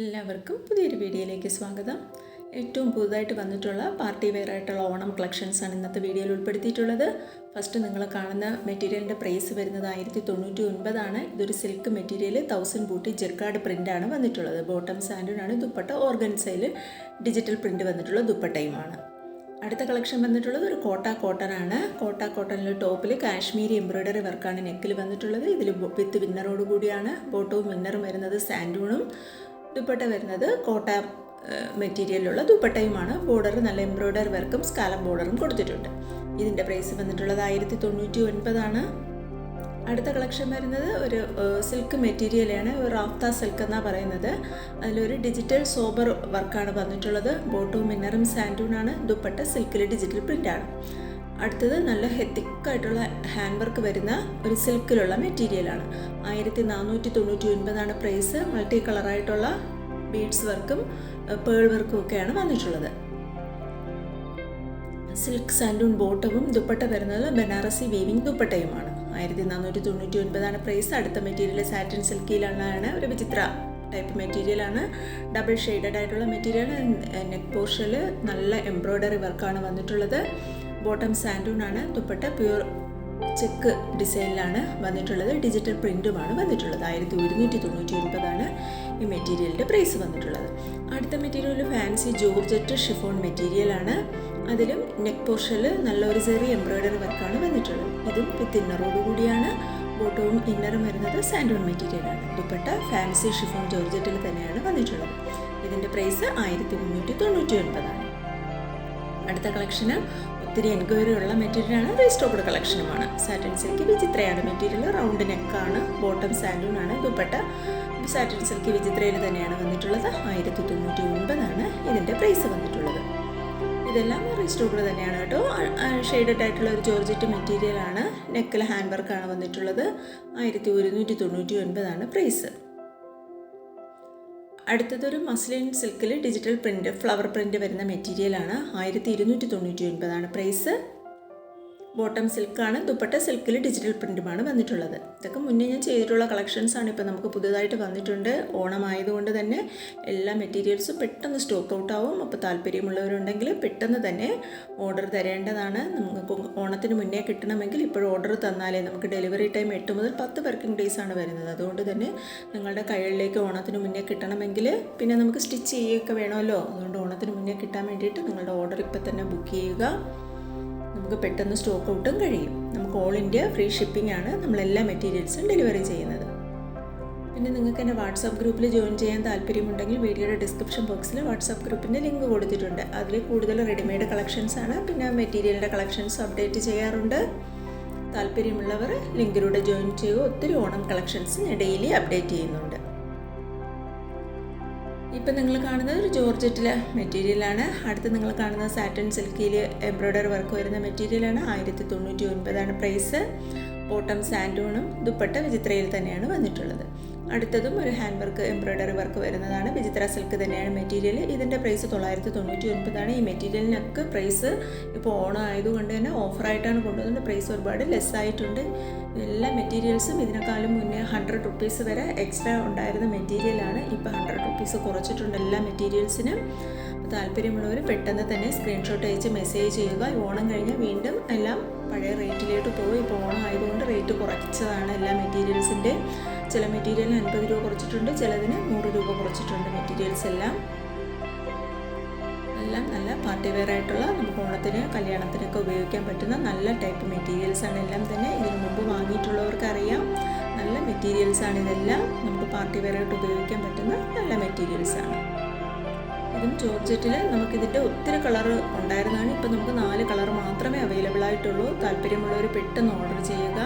എല്ലാവർക്കും പുതിയൊരു വീഡിയോയിലേക്ക് സ്വാഗതം. ഏറ്റവും പുതുതായിട്ട് വന്നിട്ടുള്ള പാർട്ടി വെയർ ആയിട്ടുള്ള ഓണം കളക്ഷൻസാണ് ഇന്നത്തെ വീഡിയോയിൽ ഉൾപ്പെടുത്തിയിട്ടുള്ളത്. ഫസ്റ്റ് നിങ്ങൾ കാണുന്ന മെറ്റീരിയലിന്റെ പ്രൈസ് വരുന്നത് ആയിരത്തി തൊണ്ണൂറ്റി ഒൻപതാണ് ഇതൊരു silk material thousand booti jacquard പ്രിന്റാണ് വന്നിട്ടുള്ളത്. ബോട്ടം സാൻഡിനാണ് ദുപ്പട്ട ഓർഗൻസയിൽ ഡിജിറ്റൽ പ്രിന്റ് വന്നിട്ടുള്ള ദുപ്പട്ടയുമാണ് അടുത്ത കളക്ഷൻ വന്നിട്ടുള്ളത് ഒരു കോട്ട കോട്ടൺ ആണ്. കോട്ട കോട്ടണിൽ ടോപ്പിൽ കാശ്മീരി എംബ്രോയ്ഡറി വർക്കാണ് നെക്കിൽ വന്നിട്ടുള്ളത്. ഇതിൽ വിത്ത് വിന്നറോട് കൂടിയാണ്. ബോട്ടവും വിന്നറും വരുന്നത് സാൻഡൂണും ദുപ്പട്ട വരുന്നത് കോട്ട മെറ്റീരിയലിലുള്ള ദുപ്പട്ടയുമാണ്. ബോർഡർ നല്ല എംബ്രോയ്ഡറി വർക്കും സ്കാലം ബോർഡറും കൊടുത്തിട്ടുണ്ട്. ഇതിന്റെ പ്രൈസ് വന്നിട്ടുള്ളത് ആയിരത്തി തൊണ്ണൂറ്റി ഒൻപതാണ് അടുത്ത കളക്ഷൻ വരുന്നത് ഒരു സിൽക്ക് മെറ്റീരിയലാണ്. ഒരു റാഫ്ത സിൽക്ക് എന്നാണ് പറയുന്നത്. അതിലൊരു ഡിജിറ്റൽ സോബർ വർക്കാണ് വന്നിട്ടുള്ളത്. ബോട്ടും മിന്നറും സാൻഡൂണാണ് ദുപ്പട്ട സിൽക്കിൽ ഡിജിറ്റൽ പ്രിന്റാണ് അടുത്തത് നല്ല ഹെത്തിക്കായിട്ടുള്ള ഹാൻഡ് വർക്ക് വരുന്ന ഒരു സിൽക്കിലുള്ള മെറ്റീരിയലാണ് ആയിരത്തി നാനൂറ്റി തൊണ്ണൂറ്റി ഒൻപതാണ് പ്രൈസ് മൾട്ടി കളറായിട്ടുള്ള ബീഡ്സ് വർക്കും പേൾ വർക്കും ഒക്കെയാണ് വന്നിട്ടുള്ളത്. സിൽക്ക് സാൻഡൂൺ ബോട്ടവും ദുപ്പട്ട വരുന്നത് ബനാറസി വീവിംഗ് ദുപ്പട്ടയുമാണ്. ആയിരത്തി നാനൂറ്റി തൊണ്ണൂറ്റി ഒൻപതാണ് പ്രൈസ് അടുത്ത മെറ്റീരിയൽ സാറ്റിൻ സിൽക്കിയിലാണ് ഒരു വിചിത്ര ടൈപ്പ് മെറ്റീരിയലാണ് ഡബിൾ ഷെയ്ഡഡ് ആയിട്ടുള്ള മെറ്റീരിയൽ നെക്ക് പോർഷനിൽ നല്ല എംബ്രോയ്ഡറി വർക്കാണ് വന്നിട്ടുള്ളത്. ബോട്ടം സാൻഡൂൺ ആണ് ദുപ്പട്ട പ്യൂർ ചെക്ക് ഡിസൈനിലാണ് വന്നിട്ടുള്ളത്. ഡിജിറ്റൽ പ്രിന്റുമാണ് വന്നിട്ടുള്ളത്. ആയിരത്തി ഒരുന്നൂറ്റി തൊണ്ണൂറ്റി ഒൻപതാണ് ഈ മെറ്റീരിയലിന്റെ പ്രൈസ് വന്നിട്ടുള്ളത്. അടുത്ത മെറ്റീരിയൽ ഫാൻസി ജോർജറ്റ് ഷിഫോൺ മെറ്റീരിയലാണ്. അതിലും നെക്ക് പോർഷനിൽ നല്ലൊരു ചെറിയ എംബ്രോയ്ഡറി വർക്കാണ് വന്നിട്ടുള്ളത്. ഇതും വിത്ത് ഇന്നറോട് കൂടിയാണ്. ബോട്ടവും ഇന്നറും വരുന്നത് സാൻഡോൺ മെറ്റീരിയലാണ്. ദുപ്പട്ട ഫാൻസി ഷിഫോൺ ജോർജറ്റിൽ തന്നെയാണ് വന്നിട്ടുള്ളത്. ഇതിന്റെ പ്രൈസ് ആയിരത്തി മുന്നൂറ്റി തൊണ്ണൂറ്റി ഒൻപതാണ്. അടുത്ത കളക്ഷന് ഒത്തിരി എൻക്വയറി ഉള്ള മെറ്റീരിയലാണ് റീസ്റ്റോക്ഡ് കളക്ഷനുമാണ്. സാറ്റിൻ സിൽക്ക് വിചിത്രയാണ് മെറ്റീരിയൽ. റൗണ്ട് നെക്കാണ് ബോട്ടം സാൻഡൂൺ ആണ്. ദുപ്പട്ട സാറ്റിൻ സിൽക്ക് വിചിത്രയിൽ തന്നെയാണ് വന്നിട്ടുള്ളത്. ആയിരത്തി തൊണ്ണൂറ്റി ഒൻപതാണ് ഇതിന്റെ പ്രൈസ് വന്നിട്ടുള്ളത്. ഇതെല്ലാം റീസ്റ്റോക്ഡ് തന്നെയാണ് കേട്ടോ. ഷെയ്ഡഡ് ആയിട്ടുള്ള ഒരു ജോർജറ്റ് മെറ്റീരിയലാണ്. നെക്കിൽ ഹാൻഡ് വർക്കാണ് വന്നിട്ടുള്ളത്. ആയിരത്തി ഒരുന്നൂറ്റി തൊണ്ണൂറ്റി ഒൻപതാണ് പ്രൈസ് അടുത്തതൊരു മസ്ലിൻ സിൽക്കിൽ ഡിജിറ്റൽ പ്രിന്റ് ഫ്ലവർ പ്രിന്റ് വരുന്ന മെറ്റീരിയലാണ്. ആയിരത്തി ഇരുന്നൂറ്റി തൊണ്ണൂറ്റി ഒൻപതാണ് പ്രൈസ്. ബോട്ടം സിൽക്കാണ് ദുപ്പട്ട സിൽക്കിൽ ഡിജിറ്റൽ പ്രിന്റുമാണ് വന്നിട്ടുള്ളത്. ഇതൊക്കെ മുന്നേ ഞാൻ ചെയ്തിട്ടുള്ള കളക്ഷൻസ് ആണ് ഇപ്പോൾ നമുക്ക് പുതിയതായിട്ട് വന്നിട്ടുണ്ട്. ഓണം ആയതുകൊണ്ട് തന്നെ എല്ലാ മെറ്റീരിയൽസും പെട്ടെന്ന് സ്റ്റോക്ക് ഔട്ട് ആവും അപ്പോൾ താല്പര്യമുള്ളവരുണ്ടെങ്കിൽ പെട്ടെന്ന് തന്നെ ഓർഡർ തരേണ്ടതാണ്. നമുക്ക് ഓണത്തിന് മുന്നേ കിട്ടണമെങ്കിൽ ഇപ്പോൾ ഓർഡർ തന്നാലേ നമുക്ക് ഡെലിവറി ടൈം എട്ട് മുതൽ പത്ത് വർക്കിംഗ് ഡേയ്സ് ആണ് വരുന്നത്. അതുകൊണ്ട് തന്നെ നിങ്ങളുടെ കൈകളിലേക്ക് ഓണത്തിന് മുന്നേ കിട്ടണമെങ്കിൽ പിന്നെ നമുക്ക് സ്റ്റിച്ച് ചെയ്യുകയൊക്കെ വേണമല്ലോ. അതുകൊണ്ട് ഓണത്തിന് മുന്നേ കിട്ടാൻ വേണ്ടിയിട്ട് നിങ്ങളുടെ ഓർഡർ ഇപ്പോൾ തന്നെ ബുക്ക് ചെയ്യുക. നമുക്ക് പെട്ടെന്ന് സ്റ്റോക്ക് ഔട്ടും കഴിയും. നമുക്ക് ഓൾ ഇന്ത്യ ഫ്രീ ഷിപ്പിംഗ് ആണ് നമ്മളെല്ലാ മെറ്റീരിയൽസും ഡെലിവറി ചെയ്യുന്നത്. പിന്നെ നിങ്ങൾക്ക് എന്റെ വാട്സാപ്പ് ഗ്രൂപ്പിൽ ജോയിൻ ചെയ്യാൻ താല്പര്യമുണ്ടെങ്കിൽ വീഡിയോയുടെ ഡിസ്ക്രിപ്ഷൻ ബോക്സിൽ വാട്സാപ്പ് ഗ്രൂപ്പിന്റെ ലിങ്ക് കൊടുത്തിട്ടുണ്ട്. അതിൽ കൂടുതൽ റെഡിമെയ്ഡ് കളക്ഷൻസ് ആണ്. പിന്നെ മെറ്റീരിയലിന്റെ കളക്ഷൻസ് അപ്ഡേറ്റ് ചെയ്യാറുണ്ട്. താല്പര്യമുള്ളവർ ലിങ്കിലൂടെ ജോയിൻ ചെയ്യുക ഒത്തിരി ഓണം കളക്ഷൻസ് ഞാൻ ഡെയിലി അപ്ഡേറ്റ് ചെയ്യുന്നുണ്ട്. ഇപ്പം നിങ്ങൾ കാണുന്നത് ഒരു ജോർജറ്റിലെ മെറ്റീരിയലാണ് അടുത്ത് നിങ്ങൾ കാണുന്നത് സാറ്റൻ സിൽക്കിയിൽ എംബ്രോയ്ഡറി വർക്ക് വരുന്ന മെറ്റീരിയലാണ് ആയിരത്തി തൊണ്ണൂറ്റി ഒൻപതാണ് പ്രൈസ് ബോട്ടം സാൻഡൂണും ദുപ്പട്ട വിചിത്രയിൽ തന്നെയാണ് വന്നിട്ടുള്ളത്. അടുത്തതും ഒരു ഹാൻഡ് വർക്ക് എംബ്രോയ്ഡറി വർക്ക് വരുന്നതാണ്. വിചിത്ര സിൽക്ക് തന്നെയാണ് മെറ്റീരിയൽ ഇതിന്റെ പ്രൈസ് തൊള്ളായിരത്തി തൊണ്ണൂറ്റി ഒൻപതാണ് ഈ മെറ്റീരിയലിനൊക്കെ പ്രൈസ് ഇപ്പോൾ ഓണം ആയതുകൊണ്ട് തന്നെ ഓഫറായിട്ടാണ് കൊണ്ടുവന്നത്. പ്രൈസ് ഒരുപാട് ലെസ് ആയിട്ടുണ്ട്. എല്ലാ മെറ്റീരിയൽസും ഇതിനേക്കാളും മുന്നേ ഹൺഡ്രഡ് റുപ്പീസ് വരെ എക്സ്ട്രാ ഉണ്ടായിരുന്ന മെറ്റീരിയലാണ് ഇപ്പോൾ ഹൺഡ്രഡ് റുപ്പീസ് കുറച്ചിട്ടുണ്ട് എല്ലാ മെറ്റീരിയൽസിനും താല്പര്യമുള്ളവർ പെട്ടെന്ന് തന്നെ സ്ക്രീൻഷോട്ട് അയച്ച് മെസ്സേജ് ചെയ്യുക. ഓണം കഴിഞ്ഞാൽ വീണ്ടും എല്ലാം പഴയ റേറ്റിലേക്ക് പോയി. ഇപ്പോൾ ഓണം ആയതുകൊണ്ട് റേറ്റ് കുറച്ചതാണ് എല്ലാ മെറ്റീരിയൽസിന്റെ. ചില മെറ്റീരിയലിന് അൻപത് രൂപ കുറച്ചിട്ടുണ്ട് ചിലതിന് നൂറ് രൂപ കുറച്ചിട്ടുണ്ട് മെറ്റീരിയൽസ് എല്ലാം. എല്ലാം നല്ല പാർട്ടി വെയർ ആയിട്ടുള്ള നമുക്ക് ഓണത്തിന് കല്യാണത്തിനൊക്കെ ഉപയോഗിക്കാൻ പറ്റുന്ന നല്ല ടൈപ്പ് മെറ്റീരിയൽസ് ആണ്. എല്ലാം തന്നെ ഇതിനു മുമ്പ് വാങ്ങിയിട്ടുള്ളവർക്ക് അറിയാം നല്ല മെറ്റീരിയൽസ് ആണ് ഇതെല്ലാം. നമുക്ക് പാർട്ടി വെയർ ആയിട്ട് ഉപയോഗിക്കാൻ പറ്റുന്ന നല്ല ഇതും ജോർജറ്റിൽ നമുക്കിതിന്റെ ഒത്തിരി കളർ ഉണ്ടായിരുന്നതാണ്. ഇപ്പം നമുക്ക് നാല് കളർ മാത്രമേ അവൈലബിൾ ആയിട്ടുള്ളൂ. താല്പര്യമുള്ളവർ പെട്ടെന്ന് ഓർഡർ ചെയ്യുക.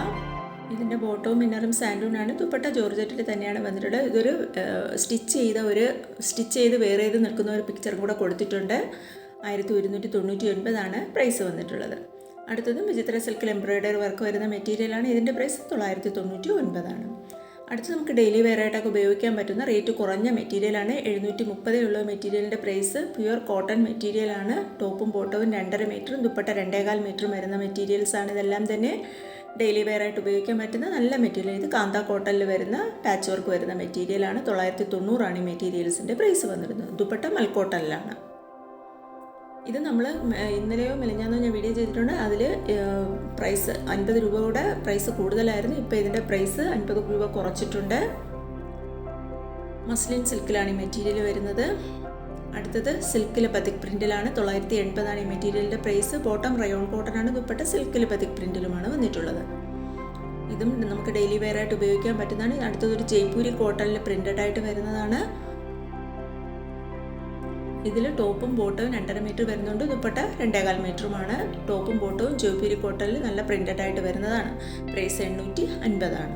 ഇതിന്റെ ബോട്ടവും മിന്നറും സാൻഡൂണാണ്. ദുപ്പട്ട ജോർജറ്റിൽ തന്നെയാണ് വന്നിട്ടുള്ളത്. ഇതൊരു സ്റ്റിച്ച് ചെയ്ത ഒരു സ്റ്റിച്ച് ചെയ്ത് വേറെ ചെയ്ത് നിൽക്കുന്ന ഒരു പിക്ചർ കൂടെ കൊടുത്തിട്ടുണ്ട്. ആയിരത്തി ഒരുന്നൂറ്റി തൊണ്ണൂറ്റി ഒൻപതാണ് പ്രൈസ് വന്നിട്ടുള്ളത്. അടുത്തതും വിചിത്ര സിൽക്കിൽ എംബ്രോയ്ഡറി വർക്ക് വരുന്ന മെറ്റീരിയലാണ് ഇതിന്റെ പ്രൈസ് തൊള്ളായിരത്തി തൊണ്ണൂറ്റി ഒൻപതാണ് അടുത്ത് നമുക്ക് ഡെയിലി വെയർ ആയിട്ടൊക്കെ ഉപയോഗിക്കാൻ പറ്റുന്ന റേറ്റ് കുറഞ്ഞ മെറ്റീരിയലാണ് എഴുന്നൂറ്റി മുപ്പതിലുള്ള മെറ്റീരിയലിന്റെ പ്രൈസ് പ്യുവർ കോട്ടൺ മെറ്റീരിയലാണ് ടോപ്പും ബോട്ടവും രണ്ടര മീറ്ററും ദുപ്പട്ട രണ്ടേകാൽ മീറ്ററും വരുന്ന മെറ്റീരിയൽസാണ് ഇതെല്ലാം തന്നെ ഡെയിലി വെയർ ആയിട്ട് ഉപയോഗിക്കാൻ പറ്റുന്ന നല്ല മെറ്റീരിയൽ ഇത് കാന്ത കോട്ടണിൽ വരുന്ന പാച്ച് വർക്ക് വരുന്ന മെറ്റീരിയലാണ് തൊള്ളായിരത്തി തൊണ്ണൂറാണ് ഈ മെറ്റീരിയൽസിന്റെ പ്രൈസ് വന്നിരുന്നത്. ദുപ്പട്ട മൽക്കോട്ടണിലാണ്. ഇത് നമ്മൾ ഇന്നലെയോ മെലിഞ്ഞാന്നോ ഞാൻ വീഡിയോ ചെയ്തിട്ടുണ്ട്. അതിൽ പ്രൈസ് അൻപത് രൂപയുടെ പ്രൈസ് കൂടുതലായിരുന്നു. ഇപ്പോൾ ഇതിന്റെ പ്രൈസ് അൻപത് രൂപ കുറച്ചിട്ടുണ്ട്. മസ്ലിൻ സിൽക്കിലാണ് ഈ മെറ്റീരിയൽ വരുന്നത്. അടുത്തത് സിൽക്കിൽ പതിക് പ്രിന്റിലാണ് തൊള്ളായിരത്തി എൺപതാണ് ഈ മെറ്റീരിയലിന്റെ പ്രൈസ് ബോട്ടം റയോൺ കോട്ടനാണ് ദുപ്പട്ട സിൽക്കിൽ പതിക് പ്രിന്റിലുമാണ് വന്നിട്ടുള്ളത്. ഇതും നമുക്ക് ഡെയിലി വെയർ ആയിട്ട് ഉപയോഗിക്കാൻ പറ്റുന്നതാണ്. അടുത്തതൊരു ജയ്പൂരി കോട്ടണിൽ പ്രിന്റഡ് ആയിട്ട് വരുന്നതാണ്. ഇതിൽ ടോപ്പും ബോട്ടവും രണ്ടര മീറ്റർ വരുന്നുണ്ട്. ദുപ്പട്ട രണ്ടേകാൽ മീറ്ററുമാണ്. ടോപ്പും ബോട്ടവും ജോപ്പിരി കോട്ടലിൽ നല്ല പ്രിന്റഡ് ആയിട്ട് വരുന്നതാണ്. പ്രൈസ് എണ്ണൂറ്റി അൻപതാണ്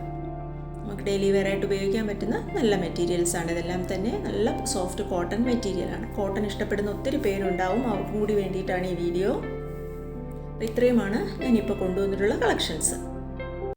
നമുക്ക് ഡെയിലി വെയർ ആയിട്ട് ഉപയോഗിക്കാൻ പറ്റുന്ന നല്ല മെറ്റീരിയൽസ് ആണ്. ഇതെല്ലാം തന്നെ നല്ല സോഫ്റ്റ് കോട്ടൺ മെറ്റീരിയലാണ് കോട്ടൺ ഇഷ്ടപ്പെടുന്ന ഒത്തിരി പേരുണ്ടാവും. അവർക്കും കൂടി വേണ്ടിയിട്ടാണ് ഈ വീഡിയോ അപ്പോൾ ഇത്രയുമാണ് ഞാനിപ്പോൾ കൊണ്ടുവന്നിട്ടുള്ള കളക്ഷൻസ്